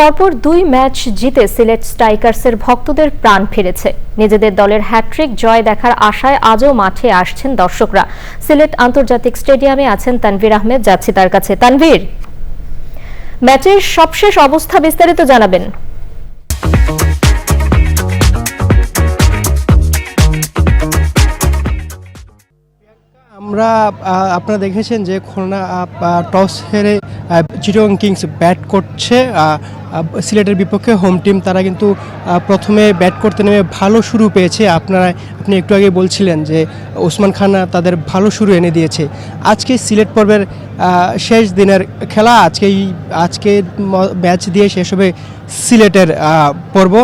পরপর দুই ম্যাচ জিতে সিলেট স্ট্রাইকার্সের ভক্তদের প্রাণ ফিরেছে। নিজেদের দলের হ্যাট্রিক জয় দেখার আশায় আজও মাঠে আসছেন দর্শকরা। সিলেট আন্তর্জাতিক স্টেডিয়ামে আছেন তানভীর আহমেদ, যাচ্ছি তার কাছে। তানভীর, ম্যাচের সবশেষ অবস্থা বিস্তারিত জানাবেন। আমরা আপনারা দেখেছেন যে খুলনা টস হেরে চিটং কিংস ব্যাট করছে সিলেটের বিপক্ষে হোম টিম তারা কিন্তু প্রথমে ব্যাট করতে নেমে ভালো শুরু পেয়েছে। আপনারা, আপনি একটু আগে বলছিলেন যে ওসমান খান তাদের ভালো শুরু এনে দিয়েছে। আজকে সিলেট পর্বের শেষ দিনের খেলা আজকেই, আজকে ম্যাচ দিয়ে শেষ হবে সিলেটের পর্ব।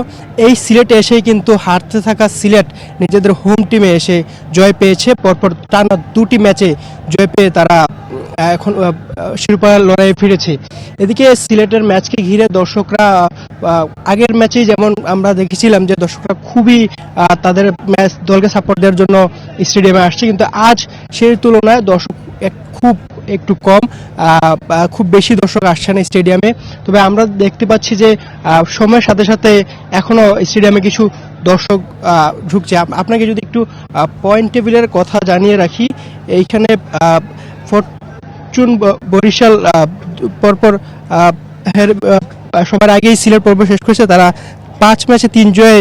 এই সিলেটে এসেই কিন্তু হারতে থাকা সিলেট নিজেদের হোম টিমে এসে জয় পেয়েছে। পরপর টানা দুটি ম্যাচে জয় পেয়ে তারা এখন শিরোপা লড়াইয়ে ফিরেছে। এদিকে সিলেটের ম্যাচকে ঘিরে দর্শকরা আগের ম্যাচেই যেমন আমরা দেখেছিলাম যে দর্শকরা খুবই তাদের ম্যাচ দলকে সাপোর্ট দেওয়ার জন্য স্টেডিয়ামে আসছে। কিন্তু আজ সেই তুলনায় দর্শক খুব একটু কম খুব বেশি দর্শক আসছে না স্টেডিয়ামে তবে আমরা দেখতে পাচ্ছি যে সময়ের সাথে সাথে এখনও স্টেডিয়ামে কিছু দর্শক ঢুকছে। আপনাকে যদি একটু পয়েন্ট টেবিলের কথা জানিয়ে রাখি এইখানে আহ, ফরচুন বরিশাল পরপর সবার আগেই সিলেট পর্ব শেষ করেছে। তারা পাঁচ ম্যাচে তিন জয়ে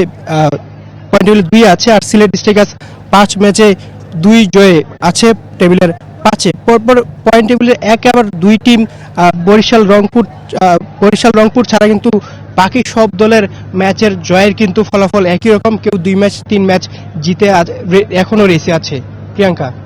পয়েন্ট টেবিলে দুই আছে আর সিলেট স্টেকার্স পাঁচ ম্যাচে দুই জয়ে আছে টেবিলের পাঁচে। পরপর পয়েন্ট টেবিলের এক আবার দুই টিম বরিশাল, রংপুর বরিশাল, রংপুর ছাড়া কিন্তু বাকি সব দলের ম্যাচের জয়ের কিন্তু ফলাফল একই রকম। কেউ দুই ম্যাচ, তিন ম্যাচ জিতে আজ রে- এখনও রেসে আছে। প্রিয়াঙ্কা?